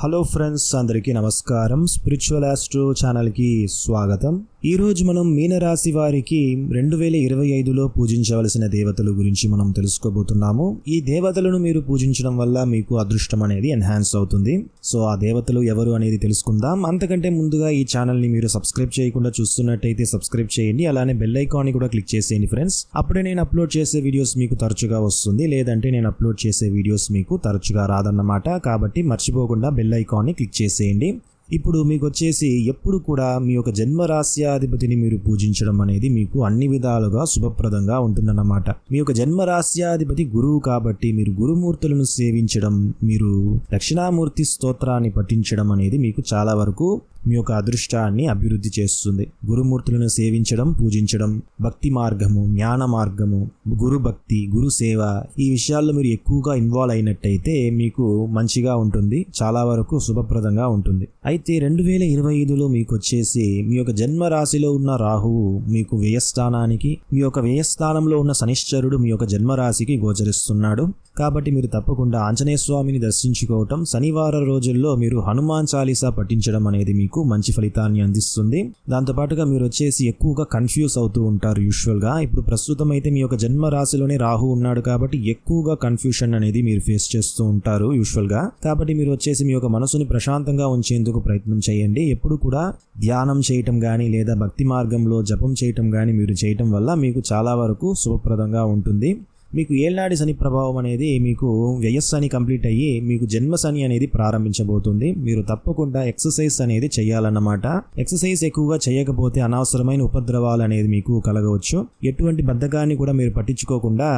Hello friends అందరికీ నమస్కారం. Spiritual astro ఛానల్కి స్వాగతం. ఈరోజు మనం మీనరాశి వారికి రెండు వేల ఇరవై ఐదులో పూజించవలసిన దేవతల గురించి మనం తెలుసుకోబోతున్నాము. ఈ దేవతలను మీరు పూజించడం వల్ల మీకు అదృష్టం అనేది ఎన్హాన్స్ అవుతుంది. సో ఆ దేవతలు ఎవరు అనేది తెలుసుకుందాం. అంతకంటే ముందుగా ఈ ఛానల్ని మీరు సబ్స్క్రైబ్ చేయకుండా చూస్తున్నట్టయితే సబ్స్క్రైబ్ చేయండి. అలానే బెల్ ఐకాన్ని కూడా క్లిక్ చేసేయండి ఫ్రెండ్స్. అప్పుడే నేను అప్లోడ్ చేసే వీడియోస్ మీకు తరచుగా వస్తుంది. లేదంటే నేను అప్లోడ్ చేసే వీడియోస్ మీకు తరచుగా రాదన్నమాట. కాబట్టి మర్చిపోకుండా బెల్ ఐకాన్ని క్లిక్ చేసేయండి. ఇప్పుడు మీకు వచ్చేసి ఎప్పుడు కూడా మీ యొక్క జన్మరాశ్యాధిపతిని మీరు పూజించడం అనేది మీకు అన్ని విధాలుగా శుభప్రదంగా ఉంటుందన్నమాట. మీ యొక్క జన్మరాశ్యాధిపతి గురువు కాబట్టి మీరు గురుమూర్తులను సేవించడం మీరు దక్షిణామూర్తి స్తోత్రాన్ని పఠించడం అనేది మీకు చాలా వరకు మీ యొక్క అదృష్టాన్ని అభివృద్ధి చేస్తుంది. గురుమూర్తులను సేవించడం పూజించడం భక్తి మార్గము జ్ఞాన మార్గము గురు భక్తి గురు సేవ ఈ విషయాల్లో మీరు ఎక్కువగా ఇన్వాల్వ్ అయినట్టయితే మీకు మంచిగా ఉంటుంది. చాలా వరకు శుభప్రదంగా ఉంటుంది. అయితే రెండు వేల ఇరవై ఐదులో మీకు వచ్చేసి మీ యొక్క జన్మ రాశిలో ఉన్న రాహువు మీకు వ్యయస్థానానికి మీ యొక్క వ్యయస్థానంలో ఉన్న శనిశ్చరుడు మీ యొక్క జన్మరాశికి గోచరిస్తున్నాడు. కాబట్టి మీరు తప్పకుండా ఆంజనేయ స్వామిని దర్శించుకోవటం శనివారం రోజుల్లో మీరు హనుమాన్ చాలీసా పఠించడం అనేది మీకు మంచి ఫలితాన్ని అందిస్తుంది. దాంతోపాటుగా మీరు వచ్చేసి ఎక్కువగా కన్ఫ్యూజ్ అవుతూ ఉంటారు యూజువల్గా ఇప్పుడు ప్రస్తుతం అయితే మీ యొక్క జన్మ రాశిలోనే రాహు ఉన్నాడు కాబట్టి ఎక్కువగా కన్ఫ్యూషన్ అనేది మీరు ఫేస్ చేస్తూ ఉంటారు యూజువల్గా కాబట్టి మీరు వచ్చేసి మీ యొక్క మనసుని ప్రశాంతంగా ఉంచేందుకు ప్రయత్నం చేయండి. ఎప్పుడు కూడా ధ్యానం చేయటం కానీ లేదా భక్తి మార్గంలో జపం చేయటం కానీ మీరు చేయటం వల్ల మీకు చాలా వరకు శుభప్రదంగా ఉంటుంది. మీకు ఏళ్నాడి శని ప్రభావం అనేది మీకు వ్యయస్సని కంప్లీట్ అయ్యి మీకు జన్మ శని అనేది ప్రారంభించబోతుంది. మీరు తప్పకుండా ఎక్సర్సైజ్ అనేది చేయాలన్నమాట. ఎక్సర్సైజ్ ఎక్కువగా చేయకపోతే అనవసరమైన ఉపద్రవాలు అనేది మీకు కలగవచ్చు. ఎటువంటి బద్ధకాన్ని కూడా మీరు పట్టించుకోకుండా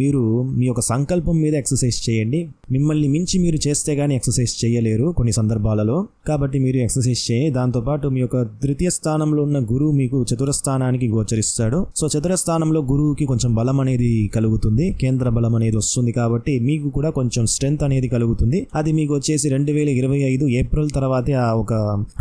మీరు మీ యొక్క సంకల్పం మీద ఎక్సర్సైజ్ చేయండి. మిమ్మల్ని మించి మీరు చేస్తే కానీ ఎక్సర్సైజ్ చేయలేరు కొన్ని సందర్భాలలో. కాబట్టి మీరు ఎక్సర్సైజ్ చేయి. దాంతోపాటు మీ యొక్క తృతీయ స్థానంలో ఉన్న గురువు మీకు చతుర స్థానానికి గోచరిస్తాడు. సో చతుర స్థానంలో గురువుకి కొంచెం బలం అనేది కలుగుతుంది. కేంద్ర బలం అనేది వస్తుంది కాబట్టి మీకు కూడా కొంచెం స్ట్రెంత్ అనేది కలుగుతుంది. అది మీకు వచ్చేసి రెండు వేల ఇరవై ఐదు ఏప్రిల్ తర్వాతే ఆ ఒక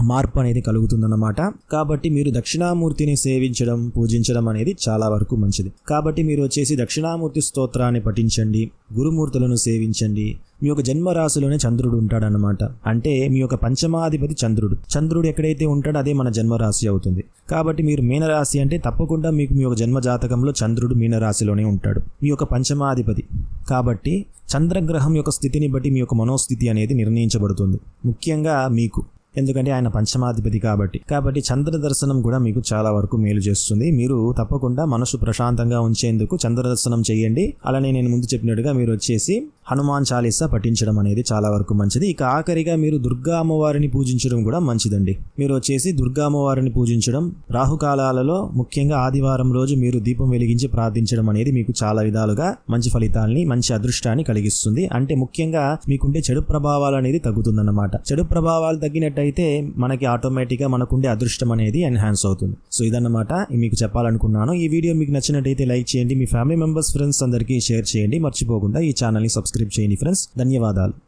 మార్పు అనేది కలుగుతుందన్నమాట. కాబట్టి మీరు దక్షిణామూర్తిని సేవించడం పూజించడం అనేది చాలా వరకు మంచిది. కాబట్టి మీరు వచ్చేసి దక్షిణామూర్తి స్తోత్రాన్ని పఠించండి. గురుమూర్తులను సేవించండి. మీ యొక్క జన్మరాశిలోనే చంద్రుడు ఉంటాడనమాట అంటే మీ యొక్క పంచమాధిపతి చంద్రుడు. చంద్రుడు ఎక్కడైతే ఉంటాడో అదే మన జన్మరాశి అవుతుంది. కాబట్టి మీరు మీనరాశి అంటే తప్పకుండా మీకు మీ యొక్క జన్మ జాతకంలో చంద్రుడు మీనరాశిలోనే ఉంటాడు. మీ యొక్క పంచమాధిపతి. కాబట్టి చంద్రగ్రహం యొక్క స్థితిని బట్టి మీ యొక్క మనోస్థితి అనేది నిర్ణయించబడుతుంది. ముఖ్యంగా మీకు. ఎందుకంటే ఆయన పంచమాధిపతి కాబట్టి. కాబట్టి చంద్ర దర్శనం కూడా మీకు చాలా వరకు మేలు చేస్తుంది. మీరు తప్పకుండా మనసు ప్రశాంతంగా ఉంచేందుకు చంద్ర దర్శనం చేయండి. అలానే నేను ముందు చెప్పినట్టుగా మీరు వచ్చేసి హనుమాన్ చాలీసా పఠించడం అనేది చాలా వరకు మంచిది. ఇక ఆఖరిగా మీరు దుర్గా అమ్మవారిని పూజించడం కూడా మంచిదండి. మీరు వచ్చేసి దుర్గా అమ్మవారిని పూజించడం రాహుకాలాలలో ముఖ్యంగా ఆదివారం రోజు మీరు దీపం వెలిగించి ప్రార్థించడం అనేది మీకు చాలా విధాలుగా మంచి ఫలితాల్ని మంచి అదృష్టాన్ని కలిగిస్తుంది. అంటే ముఖ్యంగా మీకుండే చెడు ప్రభావాలు అనేది తగ్గుతుందన్నమాట. చెడు ప్రభావాలు తగ్గినట్టయితే మనకి ఆటోమేటిక్గా మనకుండే అదృష్టం అనేది ఎన్హాన్స్ అవుతుంది. సో ఇదన్నమాట మీకు చెప్పాలనుకున్నాను. ఈ వీడియో మీకు నచ్చినట్టయితే లైక్ చేయండి. మీ ఫ్యామిలీ మెంబర్స్ ఫ్రెండ్స్ అందరికీ షేర్ చేయండి. మర్చిపోకుండా ఈ ఛానల్ని సబ్స్క్రైబ్ చేయండి ఫ్రెండ్స్. ధన్యవాదాలు.